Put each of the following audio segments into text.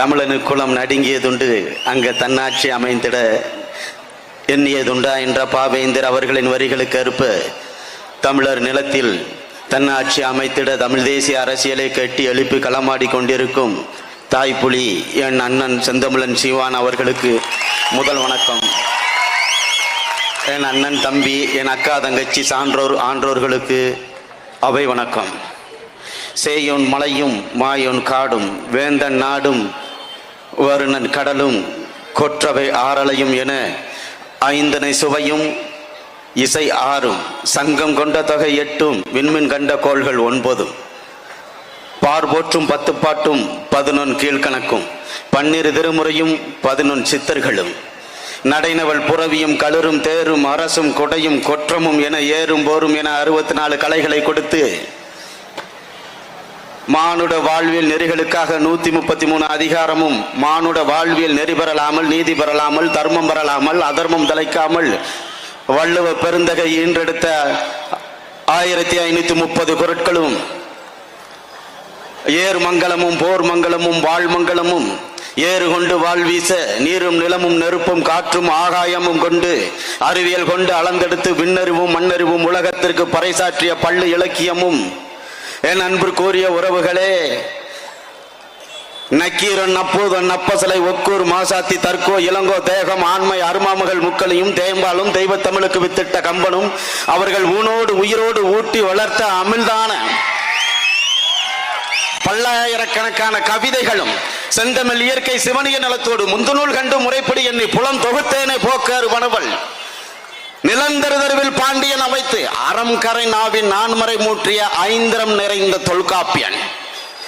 தமிழனு குலம் நடுங்கியதுண்டு அங்கு தன்னாட்சி அமைந்திட எண்ணியதுண்டா என்ற பாவேந்தர் அவர்களின் வரிகளுக்கு அறுப்ப. தமிழர் நிலத்தில் தன்னாட்சி அமைத்திட தமிழ் தேசிய அரசியலை கட்டி எழுப்பி களமாடி கொண்டிருக்கும் தாய்ப்புலி என் அண்ணன் செந்தமிழன் சிவான் அவர்களுக்கு முதல் வணக்கம். என் அண்ணன் தம்பி என் அக்கா தங்கச்சி சான்றோர் ஆன்றோர்களுக்கு அவை வணக்கம். சேயோன் மலையும் மாயோன் காடும் வேந்தன் நாடும் வருணன் கடலும் கொற்றவை ஆறலையும் என ஐந்தனை சுவையும் இசை ஆறும். சங்கம் கொண்ட தொகை எட்டும் விண்மின் கண்ட கோள்கள் ஒன்பதும். பார்போற்றும் பத்து பாட்டும் பதினொன் கீழ்கணக்கும். பன்னிரு திருமுறையும் பதினொன் சித்தர்களும். நடைனவள் புறவியும் களரும் தேரும் அரசும் கொடையும் கொற்றமும் என ஏறும் போரும் என அறுபத்தி நாலு கலைகளை கொடுத்து மானுட வாழ்வியல் நெறிகளுக்காக நூத்தி முப்பத்தி மூணு அதிகாரமும் மானுட வாழ்வியல் நெறி பெறலாமல் நீதி பெறலாமல் தர்மம் பெறலாமல் அதர்மம் தலைக்காமல் வள்ளுவ பெருந்தகை ஈன்றெடுத்த ஆயிரத்தி ஐநூத்தி முப்பது பொருட்களும் ஏர் மங்கலமும் போர் மங்கலமும் வாழ்மங்கலமும் ஏறு கொண்டு வாழ் வீச நீரும் நிலமும் நெருப்பும் காற்றும் ஆகாயமும் கொண்டு அறிவியல் கொண்டு அளந்தெடுத்து விண்ணறிவும் மண்ணறிவும் உலகத்திற்கு பறைசாற்றிய பள்ளு இலக்கியமும் என் அன்பு கூறிய உறவுகளே நக்கீரன் நப்பூதன் நப்பசலை ஒக்கூர் மாசாத்தி தற்கோ இளங்கோ தேகம் ஆண்மை அருமாமகள் முக்களையும் தேம்பாலும் தெய்வத்தமிழுக்கு வித்திட்ட கம்பனும் அவர்கள் ஊனோடு உயிரோடு ஊட்டி வளர்த்த அமிழ்தான பல்லாயிரக்கணக்கான கவிதைகளும் செந்தமிழ் இயற்கை சிவனிய நலத்தோடு முந்துநூல் கண்டு முறைப்படி என்னை புலம் தொகுத்தேனே போக்கார் வனவள். நிலந்தருதருவில் பாண்டியன் அமைத்து அறம் கரை நாவின் நான்மறை மூற்றிய ஐந்திரம் நிறைந்த தொல்காப்பியன்.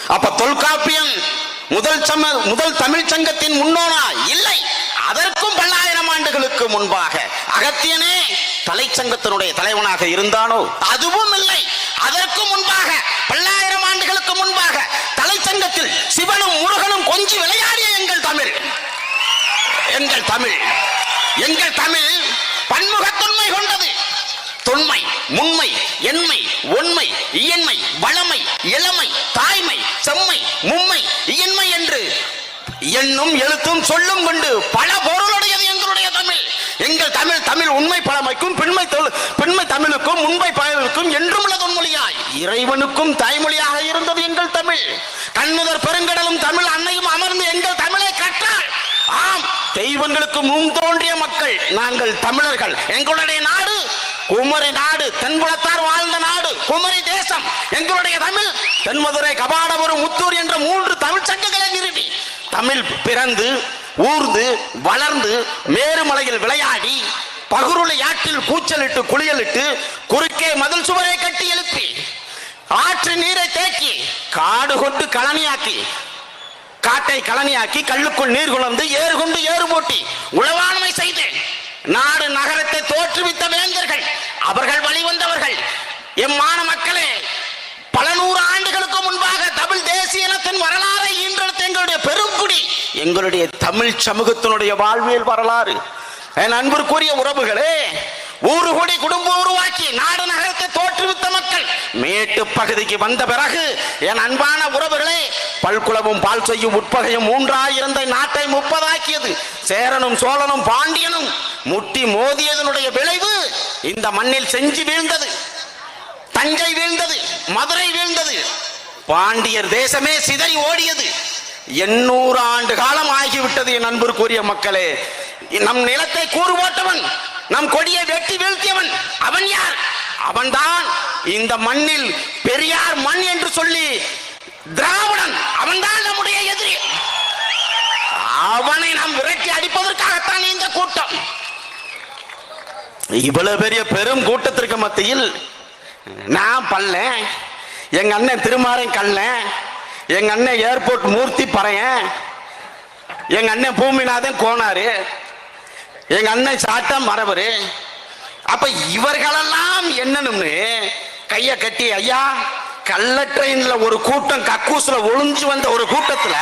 அப்ப தொல்காப்பியன் முதல் சம முதல் தமிழ் சங்கத்தின் முன்னோனா? இல்லை. அதற்கும் பல்லாயிரம் ஆண்டுகளுக்கு முன்பாக அகத்தியனே தலைச்சங்கத்தினுடைய தலைவனாக இருந்தானோ? அதுவும் இல்லை. அதற்கு முன்பாக பல்லாயிரம் ஆண்டுகளுக்கு முன்பாக தலைச்சங்கத்தில் சிவனும் முருகனும் கொஞ்சி விளையாடிய எங்கள் தமிழ். எங்கள் தமிழ். எங்கள் தமிழ் பன்முகத்தொன்மை கொண்டது. தொன்மை முன்மை எண்மை ஒன்மை இயன்மை வளமை இளமை தாய்மை செம்மை மும்மை இயன்மை என்று எண்ணும் எழுத்தும் சொல்லும் கொண்டு பல பொருளுடையது எங்களுடைய தமிழ். எங்கள் தமிழ் தமிழ் உண்மை பழமைக்கும் பெண்மை பெண்மை தமிழுக்கும் உண்மை பழமைக்கும் என்றும் உள்ள தொன்மொழியாய். இறைவனுக்கும் தாய்மொழியாக இருந்தது எங்கள் தமிழ். கண்முதர் பெருங்கடலும் தமிழ் அன்னையும் அமர்ந்து எங்கள் தமிழை கற்றாள். ஆம் தெய்வங்களுக்கு முன் தோன்றிய மக்கள் நாங்கள் தமிழர்கள். எங்களுடைய நாடு குமரி நாடு தென்புலத்தார் வாழ்ந்த நாடு குமரி தேசம். எங்களுடைய தமிழ் தென்மதுரை கபாடபுரம் முத்தூர் என்ற மூன்று தமிழ் சங்கங்களை நிறுவி தமிழ் பிறந்து ஊர்ந்து வளர்ந்து மேருமலையில் விளையாடி பகுருளை ஆற்றில் கூச்சலிட்டு குளியலிட்டு குறுக்கே மதில் சுவரை கட்டி எழுப்பி ஆற்று நீரை தேக்கி காடு கொண்டு கழனியாக்கி காட்டை கலனியாக்கி கல்லுக்குள் நீர் குழந்து ஏறு கொண்டு ஏறு மூட்டி உளவாண்மை செய்து நாடு நகரத்தை தோற்றுவித்த வேந்தர்கள் அவர்கள் வழிவந்தவர்கள். எம்மான மக்களே பல நூறு ஆண்டுகளுக்கு முன்பாக தமிழ் தேசிய இனத்தின் வரலாறை ஈன்றெடுத்த எங்களுடைய பெருங்குடி எங்களுடைய தமிழ் சமூகத்தினுடைய வாழ்வியல் வரலாறு. என் அன்பிற்குரிய உறவுகளே ஊரு கூடி குடும்பம் உருவாக்கி நாடு நகரத்தை தோற்றுவித்த மக்கள். மேட்டு பகுதிக்கு வந்த பிறகு என் அன்பான உறவுகளே பல்குளமும் பால் செய்யும் உட்பகையும் மூன்றாயிரந்த நாட்டை முப்பதாக்கியது. சேரனும் சோழனும் பாண்டியனும் முட்டி மோதியதனுடைய விளைவு இந்த மண்ணில் செஞ்சு வீழ்ந்தது. தஞ்சை வீழ்ந்தது மதுரை வீழ்ந்தது. பாண்டியர் தேசமே சிதறி ஓடியது. எண்ணூறு ஆண்டு காலம் ஆகிவிட்டது என் அன்பிற்குரிய மக்களே. நம் நிலத்தை கூறு போட்டவன் நம் கொடியை வெட்டி வீழ்த்தியவன் அவன் யார்? அவன்தான் இந்த மண்ணில் பெரியார் மண் என்று சொல்லி திராவிடன். அவன்தான் நம்முடைய எதிரி. அவனை நாம் விரட்டி அடிப்பதற்காகத்தான் இந்த கூட்டம். இவ்வளவு பெரிய பெரும் கூட்டத்திற்கு மத்தியில் நான் பல்ல எங்க அண்ணன் திருமாறை கல்ல எங்க அண்ணன் ஏர்போர்ட் மூர்த்தி பறையன் எங்க அண்ணன் பூமிநாதன் கோனாரு எங்க அண்ணன் சாட்டா மரபரு. அப்ப இவர்களெல்லாம் என்னன்னு கைய கட்டி ஐயா கள்ள ட்ரெயின்ல ஒரு கூட்டம் கக்கூசுல ஒளிஞ்சு வந்த ஒரு கூட்டத்துல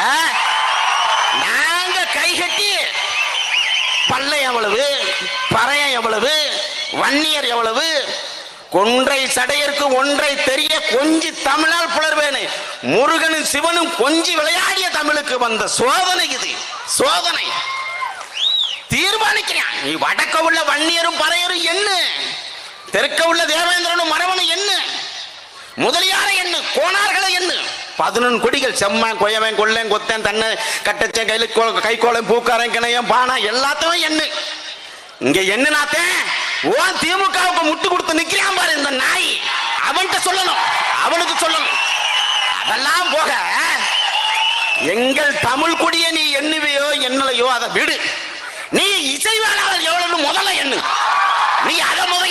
நாங்க கை கட்டி பல்லை எவ்வளவு பறையம் எவ்வளவு வன்னியர் எவ்வளவு கொன்றை சடையருக்கு ஒன்றை தெரிய கொஞ்சி தமிழால் புலர்வேனே. முருகனும் சிவனும் கொஞ்சி விளையாடிய தமிழுக்கு வந்த சோதனை இது சோதனை. தீர்மானிக்கிறான் நீ வடக்க உள்ள வன்னியரும் பறையரும் என்ன? தெற்க உள்ள தேவேந்திரனும் மரவனும் என்ன? முதலியார என்ன? கோணார்களை என்ன? பதினொன்று குடிகள் செம்மன் கொயவன் கொள்ளேன் கொத்தன் தன்னை கட்டச்சன் கையில கோ- கைக்கோளம் பூக்காரன் கிணையம் பானா எல்லாத்தையும் என்ன? இங்க என்ன நாத்தேன் ஓ திமுகவுக்கு முட்டு கொடுத்து நிக்கிறான் பாரு இந்த நாய். அவன்கிட்ட சொல்லணும். அவனுக்கு சொல்லணும். அதெல்லாம் போக எங்கள் தமிழ் குடிய நீ எண்ணுவையோ என்னலையோ அதை விடு. நீ இசைவாளர் எவ்வளவு முதல்ல எண்ணு. நீ அதை முதல்